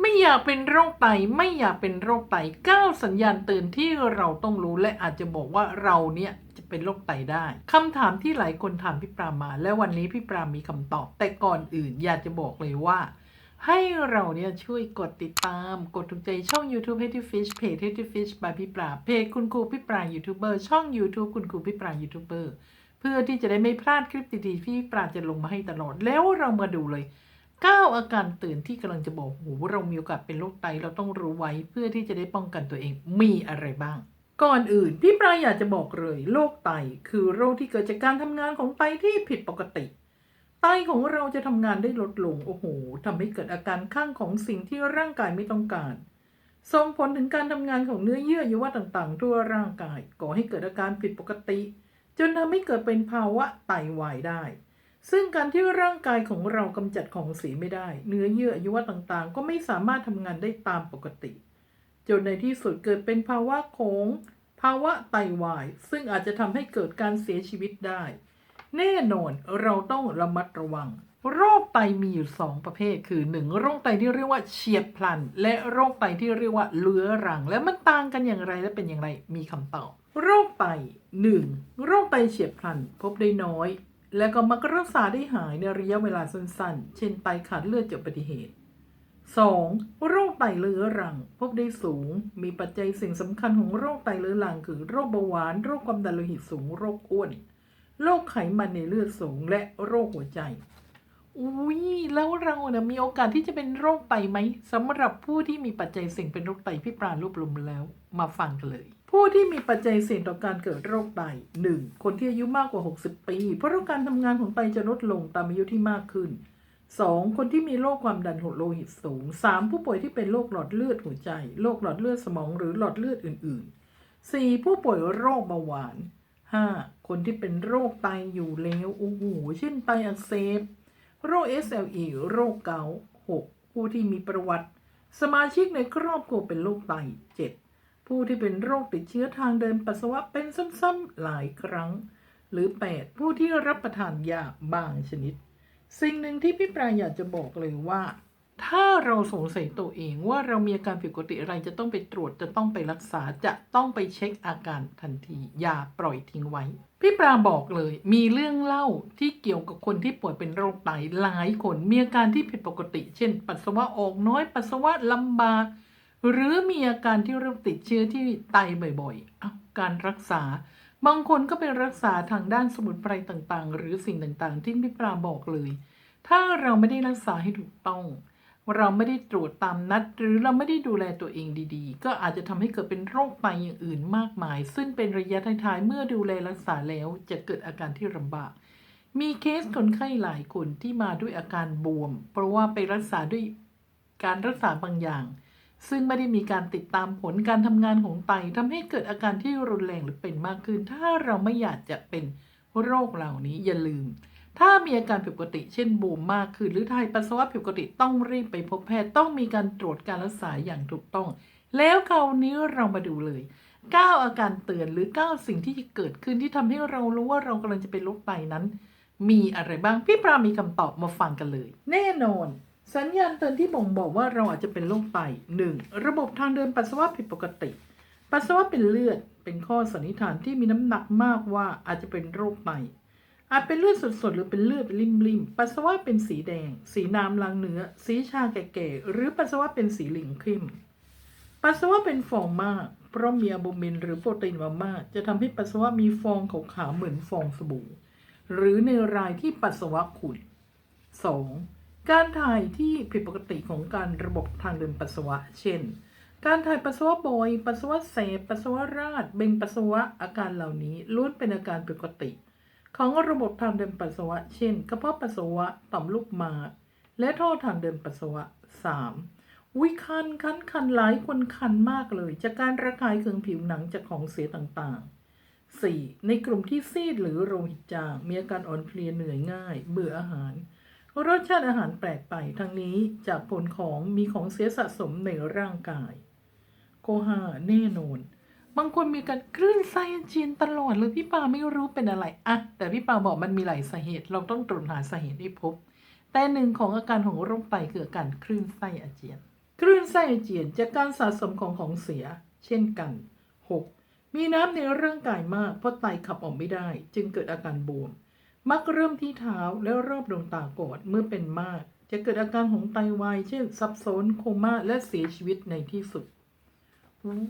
ไม่อยากเป็นโรคไตไม่อยากเป็นโรคไตเก้าสัญญาณเตือนที่เราต้องรู้และอาจจะบอกว่าเราเนี่ยจะเป็นโรคไตได้คำถามที่หลายคนถามพี่ปรามา และวันนี้พี่ปรามีคำตอบ แต่ก่อนอื่นอยากจะบอกเลยว่า ให้เราเนี่ยช่วยกดติดตาม กดถูกใจช่อง YouTube Healthy Fish เพจ Healthy Fish by พี่ปราเพจคุณครูพี่ปรายูทูบเบอร์ช่อง YouTube คุณครูพี่ปรายูทูบเบอร์เพื่อที่จะได้ไม่พลาดคลิปดีๆที่พี่ปราจะลงมาให้ตลอดแล้วเรามาดูเลย 9 อาการเตือนที่กำลังจะบอกโหเรามีโอกาสเป็นโรคไตเราต้องรู้ไว้เพื่อที่จะได้ป้องกันตัวเองมีอะไรบ้าง ก่อนอื่น พี่ปลายอยากจะบอกเลยโรคไตคือโรคที่เกิดจากการทำงานของไตที่ผิดปกติ ไตของเราจะทำงานได้ลดลงโอ้โหทำให้เกิดอาการข้างของสิ่งที่ร่างกายไม่ต้องการส่งผลถึงการทำงานของเนื้อเยื่ออยุวะต่างๆ ทั่วร่างกายก่อให้เกิดอาการผิดปกติ จนทำให้เกิดเป็นภาวะไตวายได้ ซึ่งการที่ร่างกายของเรากำจัดของเสียไม่ได้ เนื้อเยื่ออยุวะต่างๆ ก็ไม่สามารถทำงานได้ตามปกติ จนในที่สุดเกิดเป็นภาวะของภาวะไตวาย ซึ่งอาจจะทำให้เกิดการเสียชีวิตได้ แน่นอนเราต้องระมัดระวัง โรคไตมีอยู่2ประเภท คือ 1. โรคไตที่เรียกว่าเฉียบพลัน และโรคไตที่เรียกว่าเลื้อรัง และมันต่างกันอย่างไรและเป็นอย่างไรมีคำตอบ โรคไต 1. โรคไตเฉียบพลัน พบได้น้อย และก็มักรักษาได้หายในระยะเวลาสั้นๆ เช่นไตขาดเลือดจากอุบัติเหตุ 2. โรคไตเรื้อรัง พบได้สูง มีปัจจัยสิ่งสำคัญของโรคไตเรื้อรัง คือโรคเบาหวาน โรคความดันโลหิตสูง โรคอ้วน โรคไขมันในเลือดสูง และโรคหัวใจ อุ้ยแล้วเราเนี่ยมีโอกาสที่จะเป็นโรคไตไหมสำหรับผู้ที่มีปัจจัยเสี่ยงเป็นโรคไตพี่ปราณรวบรวมแล้ว มาฟังกันเลย ผู้ที่มีปัจจัยเสี่ยงต่อการเกิดโรคไต 1. คนที่อายุมากกว่า 60 ปี เพราะการทำงานของไตจะลดลงตามอายุที่มากขึ้น 2. คนที่มีโรคความดันโลหิตสูง 3. ผู้ป่วยที่เป็นโรคหลอดเลือดหัวใจ โรคหลอดเลือดสมองหรือหลอดเลือดอื่น ๆ 4. ผู้ป่วยโรคเบาหวาน 5. คนที่เป็นโรคไตอยู่แล้วโอ้โหเช่นไตอักเสบ โรค SLE โรคเกาต์ 6. ผู้ที่มีประวัติ สมาชิกในครอบครัวเป็นโรคไต 7. ผู้ที่เป็นโรคติดเชื้อทางเดินปัสสาวะเป็นซ้ำๆหลายครั้ง หรือ 8. ผู้ที่รับประทานยาบางชนิด สิ่งหนึ่งที่พี่ปราอยากจะบอกเลยว่า ถ้าเราสงสัยตัวเองว่าเรามีอาการผิดปกติอะไรจะต้องไปตรวจจะต้องไปรักษาจะต้องไปเช็คอาการทันทีอย่าปล่อยทิ้งไว้ พี่ปราบอกเลย มีเรื่องเล่าที่เกี่ยวกับคนที่ป่วยเป็นโรคไตหลายคนมีอาการที่ผิดปกติ เช่น ปัสสาวะออกน้อยปัสสาวะลำบาก หรือมีอาการที่เริ่มติดเชื้อที่ไตบ่อยๆอาการรักษา บางคนก็ไปรักษาทางด้านสมุนไพรต่างๆ หรือสิ่งต่างๆ ที่พี่ปราบอกเลย ถ้าเราไม่ได้รักษาให้ถูกต้อง เราไม่ได้ตรวจตามนัด หรือเราไม่ได้ดูแลตัวเองดีๆ ก็อาจจะทำให้เกิดเป็นโรคไตอย่างอื่นมากมาย ซึ่งเป็นระยะท้ายๆ เมื่อดูแลรักษาแล้วจะเกิดอาการที่ลำบาก มีเคสคนไข้หลายคนที่มาด้วยอาการบวม เพราะว่าไปรักษาด้วยการรักษาบางอย่าง ซึ่งไม่ได้มีการติดตามผลการทำงานของไตทำให้เกิดอาการที่รุนแรงหรือเป็นมากขึ้น ถ้าเราไม่อยากจะเป็นโรคเหล่านี้อย่าลืม ถ้ามีอาการผิดปกติ เช่นบวมมากขึ้น หรือถ่ายปัสสาวะผิดปกติต้องรีบไปพบแพทย์ต้องมีการตรวจการรักษาอย่างถูกต้อง แล้วคราวนี้เรามาดูเลย 9 อาการเตือนหรือ 9 สิ่งที่เกิดขึ้นที่ทำให้เรารู้ว่าเรากำลังจะเป็นโรคไตนั้น มีอะไรบ้างพี่ปรามีคำตอบมาฟังกันเลย แน่นอน สัญญาณเตือนที่บ่งบอกว่าเราอาจจะเป็นโรคไต 1. ระบบทางเดินปัสสาวะผิดปกติ ปัสสาวะเป็นเลือด เป็นข้อสันนิษฐานที่มีน้ำหนักมากว่าอาจจะเป็นโรคไต อาจเป็นเลือดสดๆ หรือเป็นเลือดริมๆ ปัสสาวะเป็นสีแดง สีน้ำลางเนื้อ สีชาแก่ๆ หรือปัสสาวะเป็นสีเหลืองเข้ม ปัสสาวะเป็นฟองมาก เพราะมีอะบูมินหรือโปรตีนมามากจะทำให้ปัสสาวะมีฟองขาวๆเหมือนฟองสบู่ หรือในรายที่ปัสสาวะขุ่น 2. การถ่ายที่ผิดปกติของการระบบทางเดินปัสสาวะ เช่น การถ่ายปัสสาวะบ่อย ปัสสาวะเสพปัสสาวะราด เบ่งปัสสาวะ อาการเหล่านี้ล้วนเป็นอาการผิดปกติ ของระบบทางเดินปัสสาวะ เช่น กระเพาะปัสสาวะ ต่อมลูกหมาก และท่อทางเดินปัสสาวะ 3. วิคันคันคันหลายคนคันมากเลย จากการระคายเคืองผิวหนังจากของเสียต่างๆ 4. ในกลุ่มที่ซีดหรือโลหิตจางมีอาการอ่อนเพลียเหนื่อยง่าย เบื่ออาหาร รสชาติอาหารแปลกไปทั้งนี้จากผลของมีของเสียสะสมในร่างกายโคหาแน่นอน บางคนมีการคลื่นไส้อาเจียนตลอดเลยพี่ปาไม่รู้เป็นอะไรอะแต่พี่ปาบอกมันมีหลายสาเหตุ เราต้องตรวจหาสาเหตุให้พบ แต่หนึ่งของอาการของโรคไตคืออาการคลื่นไส้อาเจียน คลื่นไส้อาเจียนจากการสะสมของของเสีย เช่นกัน 6. มีน้ำในร่างกายมากเพราะไตขับออกไม่ได้ จึงเกิดอาการบวม มักเริ่มที่เท้าและรอบดวงตาก่อนเมื่อเป็นมาก จะเกิดอาการของไตวายเช่นซับซ้อนโคม่าและเสียชีวิตในที่สุด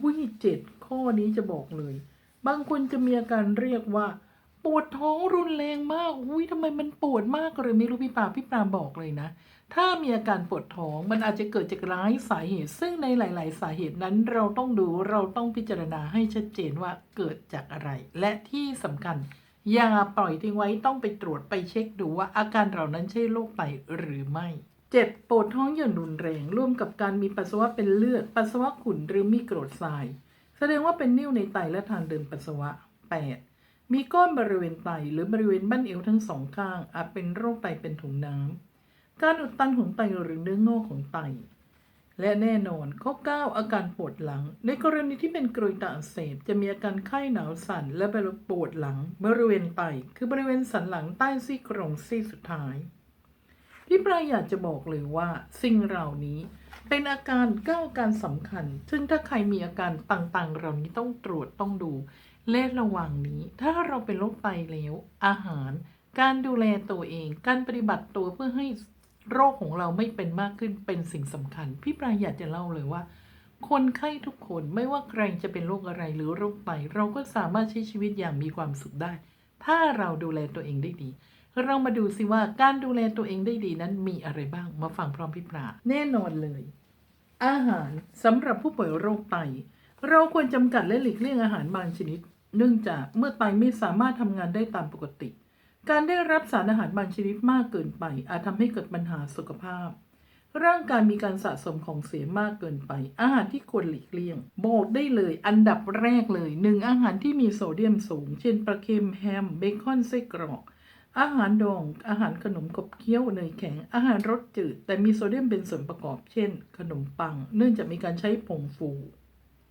วิเจ็ดข้อนี้จะบอกเลย บางคนจะมีอาการเรียกว่า ปวดท้องรุนแรงมากอุ้ยทำไมมันปวดมากเลยไม่รู้พี่ปาพี่ปราบอกเลยนะ ถ้ามีอาการปวดท้องมันอาจจะเกิดจากหลายสาเหตุ ซึ่งในหลาย ๆ สาเหตุนั้นเราต้องดูเราต้องพิจารณาให้ชัดเจนว่าเกิดจากอะไร และที่สำคัญ อย่าปล่อยทิ้งไว้ต้องไปตรวจไปเช็คดูว่าอาการเหล่านั้นใช่โรคไตหรือไม่ 7. ปวดท้องอย่างรุนแรงร่วมกับการมีปัสสาวะเป็นเลือด ปัสสาวะขุ่นหรือมีกรดทราย แสดงว่าเป็นนิ่วในไตและทางเดินปัสสาวะ 8. มีก้อนบริเวณไตหรือบริเวณบั้นเอวทั้งสองข้าง อาจเป็นโรคไตเป็นถุงน้ำการอุดตันของไตหรือเนื้องอกของไต และแน่นอนข้อ 9 อาการปวดหลัง ในกรณีที่เป็นกรวยตาอักเสบจะมีอาการไข้หนาวสั่นและปวดหลังบริเวณไตคือบริเวณสันหลังใต้ซี่โครงซี่สุดท้าย พี่ปลายอยากจะบอกเลยว่าสิ่งเหล่านี้เป็นอาการเก้าอาการสำคัญ ซึ่งถ้าใครมีอาการต่างๆ เหล่านี้ต้องตรวจต้องดูและระว่างนี้ ถ้าเราเป็นโรคไตแล้ว อาหาร การดูแลตัวเอง การปฏิบัติตัวเพื่อให้ โรคของเราไม่เป็นมากขึ้นเป็นสิ่งสำคัญ พี่ปลายอยากจะเล่าเลยว่า คนไข้ทุกคนไม่ว่าใครจะเป็นโรคอะไรหรือโรคไตเราก็สามารถใช้ชีวิตอย่างมีความสุขได้ ถ้าเราดูแลตัวเองได้ดี เรามาดูสิว่าการดูแลตัวเองได้ดีนั้นมีอะไรบ้างมาฟังพร้อมพี่ปราแน่นอนเลย อาหารสำหรับผู้ป่วยโรคไต เราควรจำกัดและหลีกเลี่ยงอาหารบางชนิด เนื่องจากเมื่อไตไม่สามารถทำงานได้ตามปกติ การได้รับสารอาหารบางชนิดมากเกินไป อาจทำให้เกิดปัญหาสุขภาพ ร่างกายมีการสะสมของเสียมากเกินไป อาหารที่ควรหลีกเลี่ยง บอกได้เลยอันดับแรกเลยหนึ่งอาหารที่มีโซเดียมสูง เช่นปลาเค็มแฮมเบคอนไส้กรอกอาหารดอง อาหารขนมขบเคี้ยวเนยแข็ง อาหารรสจืด แต่มีโซเดียมเป็นส่วนประกอบ เช่น ขนมปัง เนื่องจากมีการใช้ผงฟู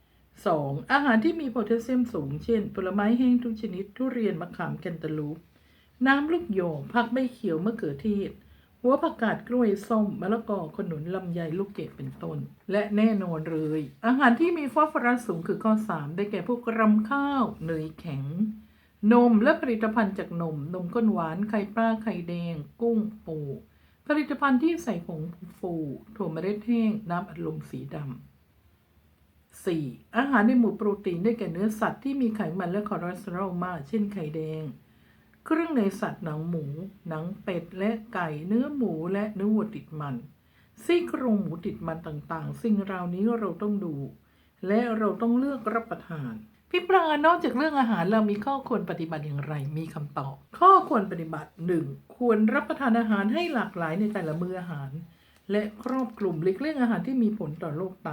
2. อาหารที่มีโพแทสเซียมสูง เช่น ผลไม้แห้งทุกชนิด ทุเรียน มะขาม แคนตาลูป น้ำลูกโยงผักใบเขียวมะเขือเทศหัวผักกาดกล้วยส้มมะละกอขนุนลำไยลูกเกดเป็นต้น และแน่นอนเลย อาหารที่มีฟอสฟอรัสสูงคือข้อ 3 ได้แก่พวกรำข้าวเนยแข็ง นมและผลิตภัณฑ์จากนม นมข้นหวานไข่ปลาไข่แดง กุ้งปูผลิตภัณฑ์ที่ใส่ผงฟูถั่วเมล็ดแห้งน้ำอัดลมสีดำ 4. อาหารในหมู่โปรตีนได้แก่เนื้อสัตว์ที่มีไขมันและคอเลสเตอรอลมาก เช่นไข่แดง เครื่องในสัตว์หนังหมู หนังเป็ดและไก่เนื้อหมูและเนื้อวัวติดมันซี่โครงหมูติดมันต่างๆ สิ่งเหล่านี้เราต้องดู และเราต้องเลือกรับประทาน พี่ปลานอกจากเรื่องอาหารเรามีข้อควรปฏิบัติอย่างไร มีคำตอบ ข้อควรปฏิบัติ 1. ควรรับประทานอาหารให้หลากหลายในแต่ละมื้ออาหาร และครอบคลุมลีกเลี่ยงอาหารที่มีผลต่อโรคไต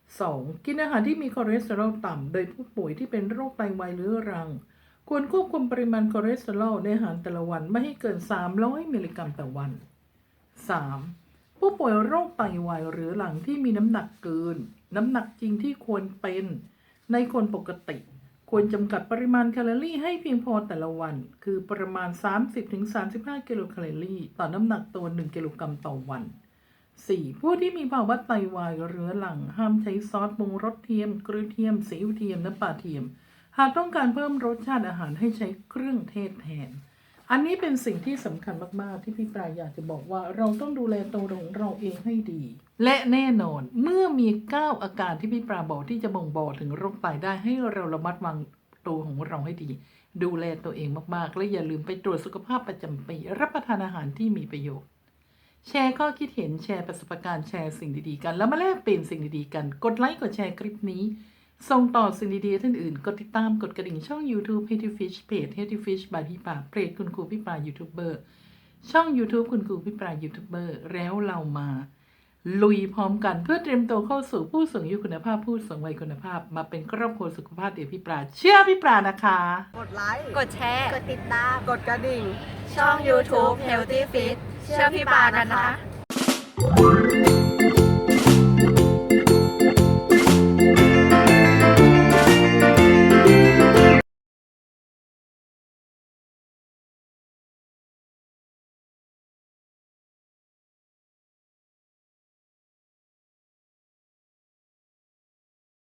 2. กินอาหารที่มีคอเลสเตอรอลต่ำโดยผู้ป่วยที่เป็นโรคไตวายเรื้อรัง ควรควบคุมปริมาณคอเลสเตอรอลในอาหารแต่ละวันไม่ให้เกิน 300 มิลลิกรัมต่อวัน 3. ผู้ป่วยโรคไตวายเรื้อรังที่มีน้ำหนักเกิน น้ำหนักจริงที่ควรเป็นในคนปกติ ควรจำกัดปริมาณแคลอรี่ให้เพียงพอแต่ละวัน คือประมาณ 30-35 กิโลแคลอรี่ ต่อน้ำหนักตัว 1 กิโลกรัมต่อวัน 4. ผู้ที่มีภาวะไตวายเรื้อรังห้ามใช้ซอสปรุงรสเทียม เกลือเทียมซีอิ๊วเทียม น้ำปลาเทียม หากต้องการเพิ่มรสชาติอาหารให้ใช้เครื่องเทศแทน อันนี้เป็นสิ่งที่สำคัญมาก ๆ ที่พี่ปลายอยากจะบอกว่าเราต้องดูแลตัวของเราเองให้ดี และแน่นอนเมื่อมี 9 อาการที่พี่ปลาบอกที่จะบ่งบอกถึงโรคไตได้ให้เราระมัดระวังตัวของเราให้ดี ดูแลตัวเองมาก ๆ และอย่าลืมไปตรวจสุขภาพประจำปีรับประทานอาหารที่มีประโยชน์แชร์ข้อคิดเห็นแชร์ประสบการณ์แชร์สิ่งดี ๆ กัน แล้วมาแลกเปลี่ยนสิ่งดี ๆ กัน กดไลค์กดแชร์คลิปนี้ ส่งต่อสิ่งดีๆท่านอื่น กดติดตามกดกระดิ่งช่อง YouTube Healthy Fish เพจ Healthy Fish by พี่ปาเพจคุณครูพี่ปายูทูบเบอร์ช่อง YouTube คุณครูพี่ปายูทูบเบอร์แล้วเรามา ลุยพร้อมกันเพื่อเตรียมตัวเข้าสู่ผู้สูงอายุคุณภาพผู้สูงวัยคุณภาพ มาเป็นครอบครัวสุขภาพเดี๋ยวพี่ปลาเชื่อพี่ปลานะคะ กดไลค์ กดแชร์ กดติดตาม กดกระดิ่ง ช่อง YouTube Healthy Fit เชื่อพี่ปากันนะคะ